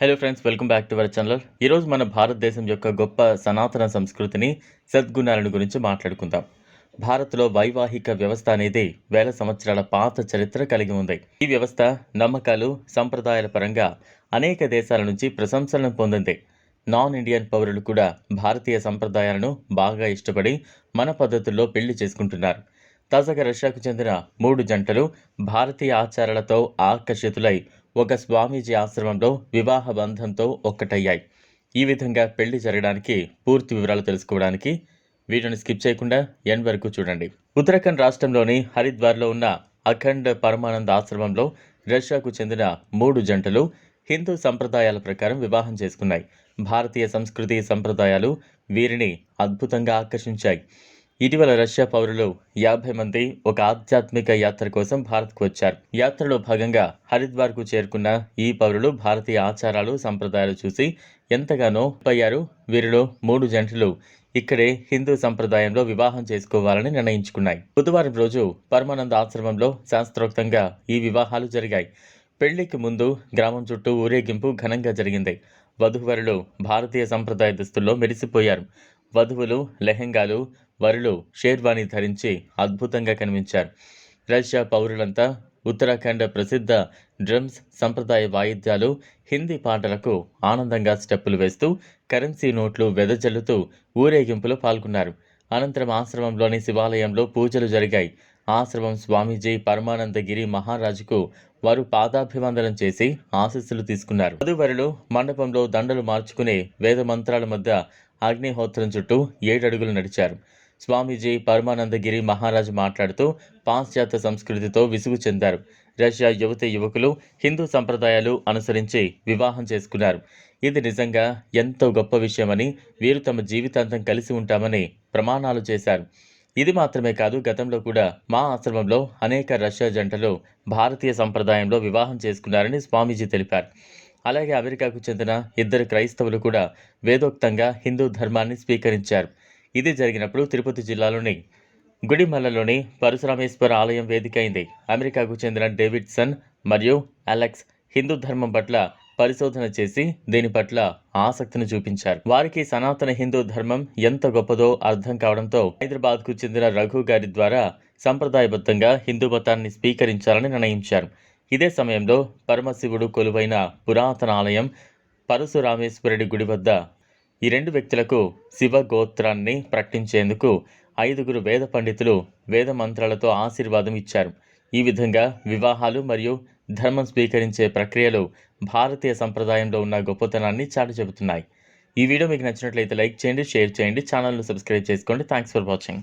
Hello friends welcome back to our channel ఈరోజు మన భారతదేశం యొక్క గొప్ప సనాతన సంస్కృతిని సద్గుణాలను గురించి మాట్లాడుకుందాం. భారత్లో వైవాహిక వ్యవస్థ అనేది వేల సంవత్సరాల పాత చరిత్ర కలిగి ఉంది. ఈ వ్యవస్థ నమ్మకాలు సంప్రదాయాల పరంగా అనేక దేశాల నుంచి ప్రశంసలను పొందింది. నాన్ ఇండియన్ పౌరులు కూడా భారతీయ సంప్రదాయాలను బాగా ఇష్టపడి మన పద్ధతుల్లో పెళ్ళి చేసుకుంటున్నారు. తాజాగా రష్యాకు చెందిన మూడు జంటలు భారతీయ ఆచారాలతో ఆకర్షితులై ఒక స్వామీజీ ఆశ్రమంలో వివాహ బంధంతో ఒక్కటయ్యాయి. ఈ విధంగా పెళ్ళి జరగడానికి పూర్తి వివరాలు తెలుసుకోవడానికి వీడియోని స్కిప్ చేయకుండా ఎండ్ వరకు చూడండి. ఉత్తరాఖండ్ రాష్ట్రంలోని హరిద్వార్లో ఉన్న అఖండ్ పరమానంద ఆశ్రమంలో రష్యాకు చెందిన మూడు జంటలు హిందూ సంప్రదాయాల ప్రకారం వివాహం చేసుకున్నాయి. భారతీయ సంస్కృతి సంప్రదాయాలు వీరిని అద్భుతంగా ఆకర్షించాయి. ఇటీవల రష్యా పౌరులు యాభై మంది ఒక ఆధ్యాత్మిక యాత్ర కోసం భారత్కు వచ్చారు. యాత్రలో భాగంగా హరిద్వార్కు చేరుకున్న ఈ పౌరులు భారతీయ ఆచారాలు సంప్రదాయాలు చూసి ఎంతగానో అయ్యారు వీరిలో మూడు జంటలు ఇక్కడే హిందూ సంప్రదాయంలో వివాహం చేసుకోవాలని నిర్ణయించుకున్నాయి. బుధవారం రోజు పరమానంద ఆశ్రమంలో శాస్త్రోక్తంగా ఈ వివాహాలు జరిగాయి. పెళ్ళికి ముందు గ్రామం చుట్టూ ఊరేగింపు ఘనంగా జరిగింది. వధువరులు భారతీయ సంప్రదాయ దుస్తుల్లో మెరిసిపోయారు. వధువులు లెహెంగాలు వరులు షేర్వాణి ధరించి అద్భుతంగా కనిపించారు. రష్యా పౌరులంతా ఉత్తరాఖండ్ ప్రసిద్ధ డ్రమ్స్ సంప్రదాయ వాయిద్యాలు హిందీ పాటలకు ఆనందంగా స్టెప్పులు వేస్తూ కరెన్సీ నోట్లు వెదజల్లుతూ ఊరేగింపులో పాల్గొన్నారు. అనంతరం ఆశ్రమంలోని శివాలయంలో పూజలు జరిగాయి. ఆశ్రమం స్వామీజీ పరమానందగిరి మహారాజుకు వారు పాదాభివందనం చేసి ఆశీస్సులు తీసుకున్నారు. వధువరులు మండపంలో దండలు మార్చుకునే వేద మంత్రాల మధ్య అగ్నిహోత్రం చుట్టూ ఏడడుగులు నడిచారు. స్వామీజీ పరమానందగిరి మహారాజు మాట్లాడుతూ పాశ్చాత్య సంస్కృతితో విసుగు చెందారు. రష్యా యువతి యువకులు హిందూ సంప్రదాయాలు అనుసరించి వివాహం చేసుకున్నారు. ఇది నిజంగా ఎంతో గొప్ప విషయమని వీరు తమ జీవితాంతం కలిసి ఉంటామని ప్రమాణాలు చేశారు. ఇది మాత్రమే కాదు గతంలో కూడా మా ఆశ్రమంలో అనేక రష్యా జంటలు భారతీయ సంప్రదాయంలో వివాహం చేసుకున్నారని స్వామీజీ తెలిపారు. అలాగే అమెరికాకు చెందిన ఇద్దరు క్రైస్తవులు కూడా వేదోక్తంగా హిందూ ధర్మాన్ని స్వీకరించారు. ఇది జరిగినప్పుడు తిరుపతి జిల్లాలోని గుడిమల్లలోని పరశురామేశ్వర ఆలయం వేదికైంది. అమెరికాకు చెందిన డేవిడ్సన్ మరియు అలెక్స్ హిందూ ధర్మం పట్ల పరిశోధన చేసి దీని పట్ల ఆసక్తిని చూపించారు. వారికి సనాతన హిందూ ధర్మం ఎంత గొప్పదో అర్థం కావడంతో హైదరాబాద్కు చెందిన రఘు గారి ద్వారా సంప్రదాయబద్ధంగా హిందూ మతాన్ని స్వీకరించాలని నిర్ణయించారు. ఇదే సమయంలో పరమశివుడు కొలువైన పురాతన ఆలయం పరశురామేశ్వరుడి గుడి వద్ద ఈ రెండు వ్యక్తులకు శివగోత్రాన్ని ప్రకటించేందుకు ఐదుగురు వేద పండితులు వేద మంత్రాలతో ఆశీర్వాదం ఇచ్చారు. ఈ విధంగా వివాహాలు మరియు ధర్మం స్వీకరించే ప్రక్రియలు భారతీయ సంప్రదాయంలో ఉన్న గొప్పతనాన్ని చాటి చెబుతున్నాయి. ఈ వీడియో మీకు నచ్చినట్లయితే లైక్ చేయండి షేర్ చేయండి ఛానల్ను సబ్స్క్రైబ్ చేసుకోండి. Thanks for watching